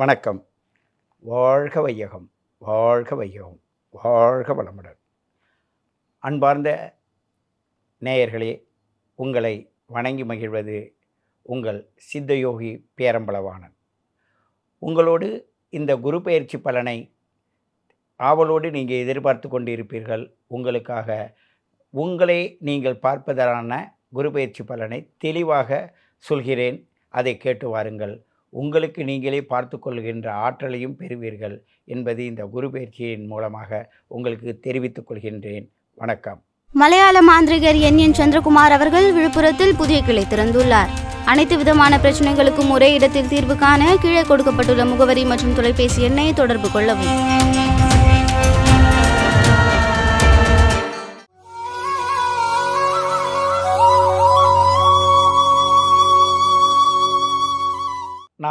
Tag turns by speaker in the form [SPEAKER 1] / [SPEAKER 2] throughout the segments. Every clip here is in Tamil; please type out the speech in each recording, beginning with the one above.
[SPEAKER 1] வணக்கம். வாழ்க வையகம் வாழ்க வையகம் வாழ்க வளமுடன். அன்பார்ந்த நேயர்களே உங்களை வணங்கி மகிழ்வது உங்கள் சித்தயோகி பேரம்பளவானன் உங்களோடு இந்த குரு பயிற்சி பலனை ஆவலோடு நீங்கள் எதிர்பார்த்து கொண்டிருப்பீர்கள். உங்களுக்காக உங்களை நீங்கள் பார்ப்பதற்கான குரு பயிற்சி பலனை தெளிவாக சொல்கிறேன். அதை கேட்டு வாருங்கள். உங்களுக்கு நீங்களே பார்த்து கொள்கின்ற ஆற்றலையும் பெறுவீர்கள் என்பது இந்த குரு பயிற்சியின் மூலமாக உங்களுக்கு தெரிவித்துக் கொள்கின்றேன். வணக்கம்.
[SPEAKER 2] மலையாள மாந்திரிகர் என். என். சந்திரகுமார் அவர்கள் விழுப்புரத்தில் புதிய கிளை திறந்துள்ளார். அனைத்து விதமான பிரச்சனைகளுக்கும் ஒரே இடத்தில் தீர்வு காண கீழே கொடுக்கப்பட்டுள்ள முகவரி மற்றும் தொலைபேசி எண்ணை தொடர்பு கொள்ளவும்.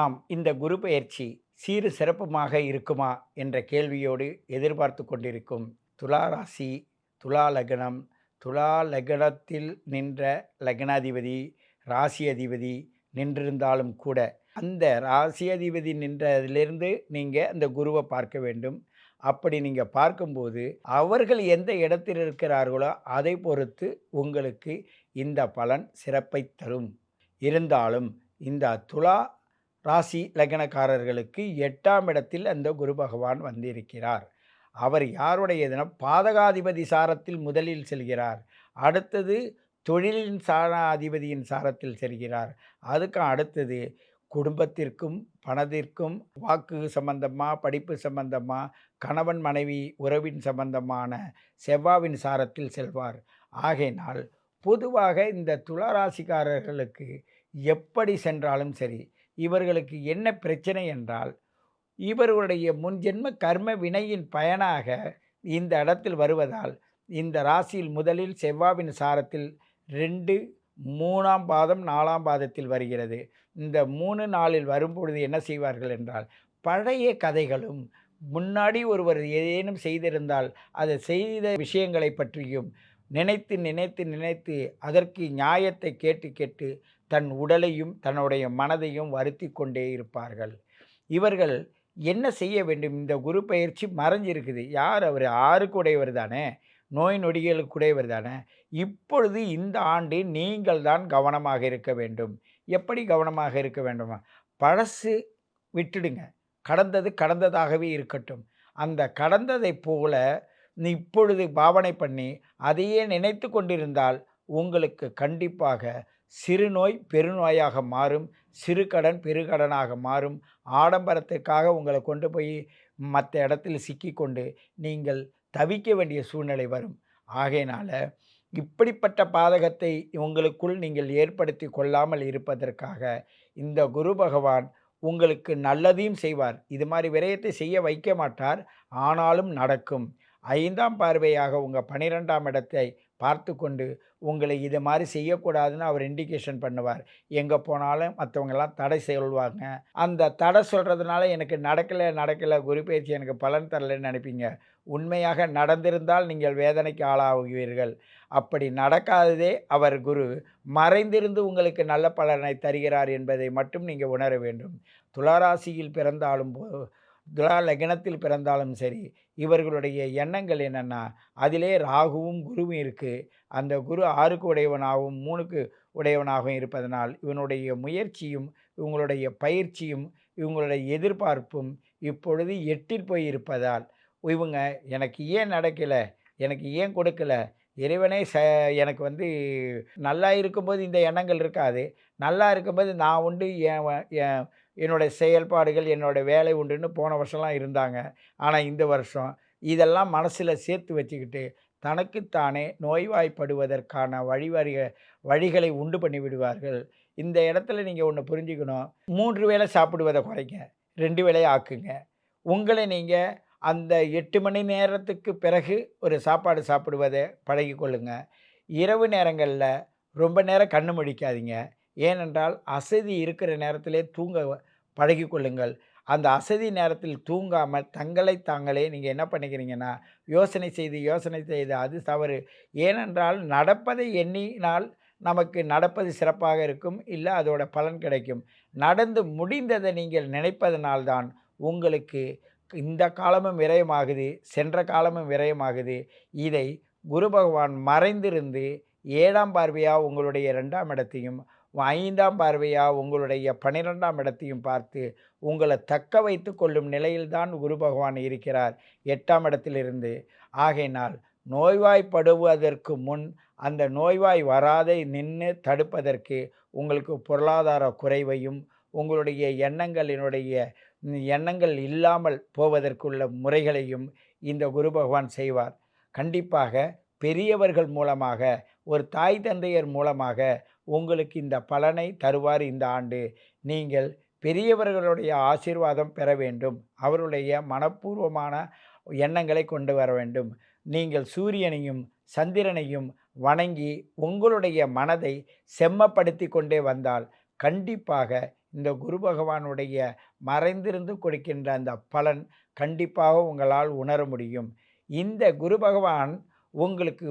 [SPEAKER 1] நாம் இந்த குரு பயிற்சி சீறு சிறப்புமாக இருக்குமா என்ற கேள்வியோடு எதிர்பார்த்து கொண்டிருக்கும் துலா ராசி துலா லக்னம் துலா லக்னத்தில் நின்ற லக்னாதிபதி ராசி அதிபதி நின்றிருந்தாலும் கூட அந்த ராசி அதிபதி நின்றதிலிருந்து நீங்கள் அந்த குருவை பார்க்க வேண்டும். அப்படி நீங்கள் பார்க்கும்போது அவர்கள் எந்த இடத்தில் இருக்கிறார்களோ அதை பொறுத்து உங்களுக்கு இந்த பலன் சிறப்பை தரும். இருந்தாலும் இந்த துலா ராசி லக்னக்காரர்களுக்கு எட்டாம் இடத்தில் அந்த குரு பகவான் வந்திருக்கிறார். அவர் யாருடையதுனா பாதகாதிபதி சாரத்தில் முதலில் செல்கிறார். அடுத்தது தொழிலின் சாராதிபதியின் சாரத்தில் செல்கிறார். அதுக்கு அடுத்தது குடும்பத்திற்கும் பணத்திற்கும் வாக்கு சம்பந்தமாக படிப்பு சம்பந்தமாக கணவன் மனைவி உறவின் சம்பந்தமான செவ்வாவின் சாரத்தில் செல்வார். ஆகையினால் பொதுவாக இந்த துளாராசிக்காரர்களுக்கு எப்படி சென்றாலும் சரி இவர்களுக்கு என்ன பிரச்சனை என்றால் இவர்களுடைய முன்ஜென்ம கர்ம வினையின் பயனாக இந்த இடத்தில் வருவதால் இந்த ராசியில் முதலில் செவ்வாவின் சாரத்தில் ரெண்டு மூணாம் பாதம் நாலாம் பாதத்தில் வருகிறது. இந்த மூணு நாளில் வரும்பொழுது என்ன செய்வார்கள் என்றால் பழைய கதைகளும் முன்னாடி ஒருவர் ஏதேனும் செய்திருந்தால் அதை செய்த விஷயங்களை பற்றியும் நினைத்து நினைத்து நினைத்து அதற்கு நியாயத்தை கேட்டு கேட்டு தன் உடலையும் தன்னுடைய மனதையும் வருத்தி கொண்டே இருப்பார்கள். இவர்கள் என்ன செய்ய வேண்டும்? இந்த குரு பயிற்சி மறைஞ்சிருக்குது. யார்? அவர் ஆறுக்கு உடையவர் தானே? நோய் நொடிகளுக்கு உடையவர் தானே? இப்பொழுது இந்த ஆண்டு நீங்கள் தான் கவனமாக இருக்க வேண்டும். எப்படி கவனமாக இருக்க வேண்டுமா? பழசு விட்டுடுங்க. கடந்தது கடந்ததாகவே இருக்கட்டும். அந்த கடந்ததை போல இப்பொழுது பாவனை பண்ணி அதையே நினைத்து கொண்டிருந்தால் உங்களுக்கு கண்டிப்பாக சிறுநோய் பெருநோயாக மாறும். சிறு கடன் பெருகடனாக மாறும். ஆடம்பரத்துக்காக உங்களை கொண்டு போய் மற்ற இடத்தில் சிக்கிக்கொண்டு நீங்கள் தவிக்க வேண்டிய சூழ்நிலை வரும். ஆகையினால் இப்படிப்பட்ட பாதகத்தை உங்களுக்குள் நீங்கள் ஏற்படுத்தி கொள்ளாமல் இருப்பதற்காக இந்த குரு பகவான் உங்களுக்கு நல்லதையும் செய்வார். இது மாதிரி விரயத்தை செய்ய வைக்க மாட்டார். ஆனாலும் நடக்கும். ஐந்தாம் பார்வையாக உங்கள் பன்னிரெண்டாம் இடத்தை பார்த்து கொண்டு உங்களை இது மாதிரி செய்யக்கூடாதுன்னு அவர் இண்டிகேஷன் பண்ணுவார். எங்கே போனாலும் மற்றவங்கெல்லாம் தடை சொல்லுவாங்க. அந்த தடை சொல்கிறதுனால எனக்கு நடக்கலை நடக்கலை குரு பயிற்சி எனக்கு பலன் தரலைன்னு நினைப்பீங்க. உண்மையாக நடந்திருந்தால் நீங்கள் வேதனைக்கு ஆளாகுவீர்கள். அப்படி நடக்காததே அவர் குரு. மறைந்திருந்து உங்களுக்கு நல்ல பலனை தருகிறார் என்பதை மட்டும் நீங்கள் உணர வேண்டும். துளாராசியில் பிறந்தாலும் போ- துலா லக்னத்தில் பிறந்தாலும் சரி இவர்களுடைய எண்ணங்கள் என்னென்னா அதிலே ராகுவும் குருவும் இருக்குது அந்த குரு ஆறுக்கு உடையவனாகவும் மூணுக்கு உடையவனாகவும் இருப்பதனால் இவனுடைய முயற்சியும் இவங்களுடைய பயிற்சியும் இவங்களுடைய எதிர்பார்ப்பும் இப்பொழுது எட்டில் போய் இருப்பதால் இவங்க எனக்கு ஏன் நடக்கலை எனக்கு ஏன் கொடுக்கல இறைவனே ச எனக்கு வந்து நல்லா இருக்கும்போது இந்த எண்ணங்கள் இருக்காது நல்லா இருக்கும்போது நான் உண்டு என் என் என்னுடைய செயல்பாடுகள் என்னோட வேலை உண்டுன்னு போன வருஷம்லாம் இருந்தாங்க. ஆனால் இந்த வருஷம் இதெல்லாம் மனசில் சேர்த்து வச்சுக்கிட்டு தனக்குத்தானே நோய்வாய்ப்படுவதற்கான வழிவறிக வழிகளை உண்டு பண்ணி விடுவார்கள். இந்த இடத்துல நீங்கள் ஒன்று புரிஞ்சுக்கணும். மூன்று வேளை சாப்பிடுவதை குறைங்க. ரெண்டு வேளை ஆக்குங்க. உங்களை நீங்கள் அந்த எட்டு மணி நேரத்துக்கு பிறகு ஒரு சாப்பாடு சாப்பிடுவதை பழகிக்கொள்ளுங்க. இரவு நேரங்களில் ரொம்ப நேரம் கண்ணு முடிக்காதீங்க ஏனென்றால் அசதி இருக்கிற நேரத்திலே தூங்க பழகிக்கொள்ளுங்கள் அந்த அசதி நேரத்தில் தூங்காமல் தங்களை தாங்களே நீங்கள் என்ன பண்ணிக்கிறீங்கன்னா யோசனை செய்து யோசனை செய்து அது தவறு. ஏனென்றால் நடப்பதை எண்ணினால் நமக்கு நடப்பது சிறப்பாக இருக்கும். இல்லை அதோட பலன் கிடைக்கும். நடந்து முடிந்ததை நீங்கள் நினைப்பதனால்தான் உங்களுக்கு இந்த காலமும் விரயமாகுது சென்ற காலமும் விரயமாகுது. இதை குரு பகவான் மறைந்திருந்து ஏழாம் பார்வையாக உங்களுடைய ரெண்டாம் இடத்தையும் ஐந்தாம் பார்வையாக உங்களுடைய பன்னிரெண்டாம் இடத்தையும் பார்த்து உங்களை தக்க வைத்து கொள்ளும் நிலையில்தான் குரு பகவான் இருக்கிறார். எட்டாம் இடத்திலிருந்து. ஆகையினால் நோய்வாய்ப்படுவதற்கு முன் அந்த நோய்வாய் வராதை நின்று தடுப்பதற்கு உங்களுக்கு பொருளாதார குறைவையும் உங்களுடைய எண்ணங்களினுடைய எண்ணங்கள் இல்லாமல் போவதற்குள்ள முறைகளையும் இந்த குரு பகவான் செய்வார். கண்டிப்பாக பெரியவர்கள் மூலமாக ஒரு தாய் தந்தையர் மூலமாக உங்களுக்கு இந்த பலனை தருவார் இந்த ஆண்டு. நீங்கள் பெரியவர்களுடைய ஆசீர்வாதம் பெற வேண்டும். அவருடைய மனப்பூர்வமான எண்ணங்களை கொண்டு வர வேண்டும். நீங்கள் சூரியனையும் சந்திரனையும் வணங்கி உங்களுடைய மனதை செம்மப்படுத்தி கொண்டே வந்தால் கண்டிப்பாக இந்த குரு பகவானுடைய மறைந்திருந்து கொடுக்கின்ற அந்த பலன் கண்டிப்பாக உங்களால் உணர முடியும். இந்த குரு பகவான் உங்களுக்கு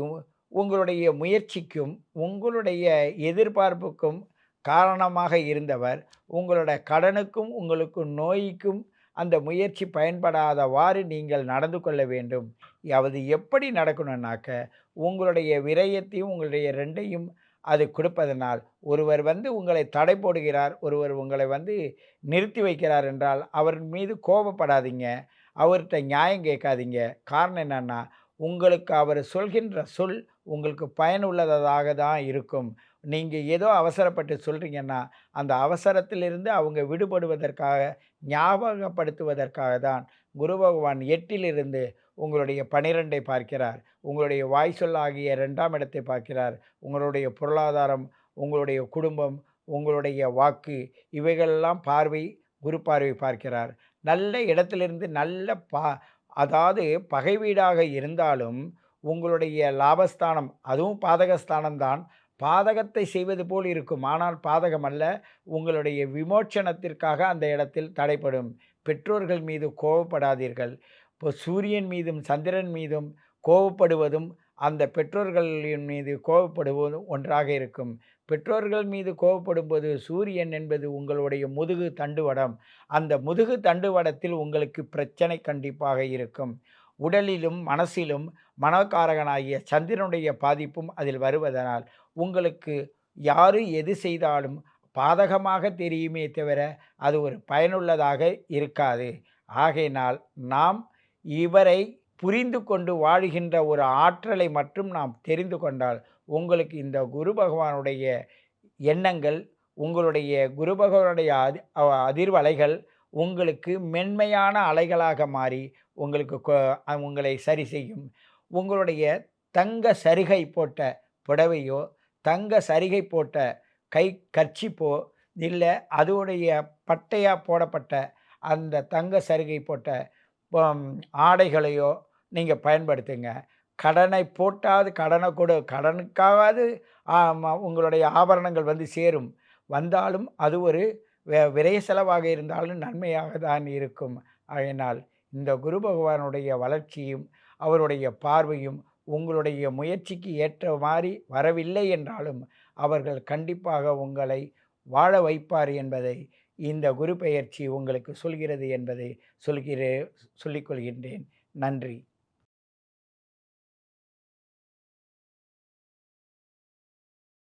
[SPEAKER 1] உங்களுடைய முயற்சிக்கும் உங்களுடைய எதிர்பார்ப்புக்கும் காரணமாக இருந்தவர் உங்களோட கடனுக்கும் உங்களுக்கு நோய்க்கும் அந்த முயற்சி பயன்படாதவாறு நீங்கள் நடந்து கொள்ள வேண்டும். அது எப்படி நடக்கணும்னாக்க உங்களுடைய விரயத்தையும் உங்களுடைய ரெண்டையும் அது கொடுப்பதனால் ஒருவர் வந்து உங்களை தடை போடுகிறார் ஒருவர் உங்களை வந்து நிறுத்தி வைக்கிறார் என்றால் அவர் மீது கோபப்படாதீங்க அவர்கிட்ட நியாயம் கேட்காதீங்க. காரணம் என்னென்னா உங்களுக்கு அவர் சொல்கின்ற சொல் உங்களுக்கு பயனுள்ளதாக தான் இருக்கும். நீங்கள் ஏதோ அவசரப்பட்டு சொல்கிறீங்கன்னா அந்த அவசரத்திலிருந்து அவங்க விடுபடுவதற்காக ஞாபகப்படுத்துவதற்காக தான் குரு பகவான் எட்டிலிருந்து உங்களுடைய பனிரெண்டை பார்க்கிறார். உங்களுடைய வாய் சொல்லாகிய ரெண்டாம் இடத்தை பார்க்கிறார். உங்களுடைய பொருளாதாரம் உங்களுடைய குடும்பம் உங்களுடைய வாக்கு இவைகளெல்லாம் பார்வை குரு பார்வை பார்க்கிறார். நல்ல இடத்திலிருந்து நல்ல பா அதாவது பகை வீடாக இருந்தாலும் உங்களுடைய லாபஸ்தானம் அதுவும் பாதகஸ்தானம்தான். பாதகத்தை செய்வது போல் இருக்கும் ஆனால் பாதகம் அல்ல. உங்களுடைய விமோச்சனத்திற்காக அந்த இடத்தில் தடைப்படும் பெற்றோர்கள் மீது கோபப்படாதீர்கள் இப்போ சூரியன் மீதும் சந்திரன் மீதும் கோவப்படுவதும் அந்த பெற்றோர்களின் மீது கோவப்படுவதும் ஒன்றாக இருக்கும். பெற்றோர்கள் மீது கோவப்படும்போது சூரியன் என்பது உங்களுடைய முதுகு தண்டுவடம். அந்த முதுகு தண்டுவடத்தில் உங்களுக்கு பிரச்சனை கண்டிப்பாக இருக்கும். உடலிலும் மனசிலும் மனக்காரகனாகிய சந்திரனுடைய பாதிப்பும் அதில் வருவதனால் உங்களுக்கு யார் எது செய்தாலும் பாதகமாக தெரியுமே தவிர அது ஒரு பயனுள்ளதாக இருக்காது. ஆகையினால் நாம் இவரை புரிந்து கொண்டு வாழுகின்ற ஒரு ஆற்றலை மட்டும் நாம் தெரிந்து கொண்டால் உங்களுக்கு இந்த குரு பகவானுடைய எண்ணங்கள் உங்களுடைய குரு பகவானுடைய அதி அதிர்வலைகள் உங்களுக்கு மென்மையான அலைகளாக மாறி உங்களுக்கு உங்களை சரி செய்யும். உங்களுடைய தங்க சரிகை போட்ட புடவையோ தங்க சரிகை போட்ட கை கர்ச்சிப்போ இல்லை அதோடைய பட்டையாக போடப்பட்ட அந்த தங்க சரிகை போட்ட ஆடைகளையோ நீங்கள் பயன்படுத்துங்க. கடனை போட்டாவது கடனை கொடு. கடனுக்காவது உங்களுடைய ஆபரணங்கள் வந்து சேரும். வந்தாலும் அது ஒரு விரைய செலவாக இருந்தாலும் நன்மையாக தான் இருக்கும். அதனால் இந்த குரு பகவானுடைய வளர்ச்சியும் அவருடைய பார்வையும் உங்களுடைய முயற்சிக்கு ஏற்ற மாதிரி வரவில்லை என்றாலும் அவர்கள் கண்டிப்பாக உங்களை வாழ வைப்பார் என்பதை இந்த குரு பெயர்ச்சி உங்களுக்கு சொல்கிறது என்பதை சொல்கிறே சொல்லிக்கொள்கின்றேன் நன்றி.